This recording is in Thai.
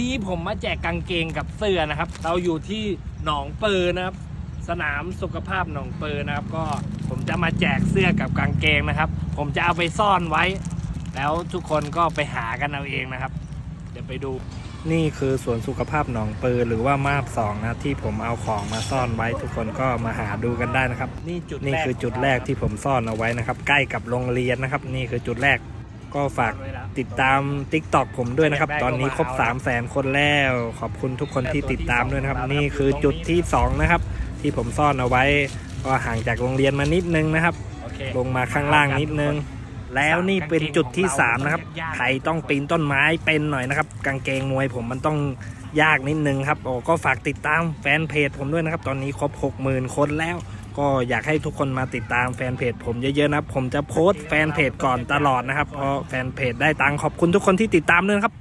นี้ผมมาแจกกางเกงกับเสื้อนะครับ เราอยู่ที่หนองเปิอนะครับ สนามสุขภาพหนองเปิอนะครับ ก็ผมจะมาแจกเสื้อกับกางเกงนะครับ ผมจะเอาไปซ่อนไว้ แล้วทุกคนก็ไปหากันเอาเองนะครับ เดี๋ยวไปดู นี่คือสวนสุขภาพหนองเปอหรือว่ามาบสองนะที่ผมเอาของมาซ่อนไว้ ทุกคนก็มาหาดูกันได้นะครับ นี่จุดนี่คือจุดแรกที่ผมซ่อนเอาไว้นะครับ ใกล้กับโรงเรียนนะครับ นี่คือจุดแรก ก็ฝากติดตาม t ิ k t o k ผมด้วยนะครับ ตอนนี้ครบ 3 0 0แสนคนแล้ว ขอบคุณทุกคนที่ติดตามด้วยนะครับ นี่คือจุดที่ 2 นะครับ ที่ผมซ่อนเอาไว้ ก็ห่างจากโรงเรียนมานิดนึงนะครับ ลงมาข้างล่างนิดนึง แล้วนี่เป็นจุดที่ 3 นะครับ ใครต้องปีนต้นไม้เป็นหน่อยนะครับ กางเกงมวยผมมันต้องยากนิดนึงครับโอ้ก็ฝากติดตามแฟนเพจผมด้วยนะครับ ตอนนี้ครบ 60,000 คนแล้ว ก็อยากให้ทุกคนมาติดตามแฟนเพจผมเยอะๆนะครับผมจะโพสต์แฟนเพจก่อนตลอดนะครับเพราะแฟนเพจได้ตังค์ขอบคุณทุกคนที่ติดตามด้วยครับ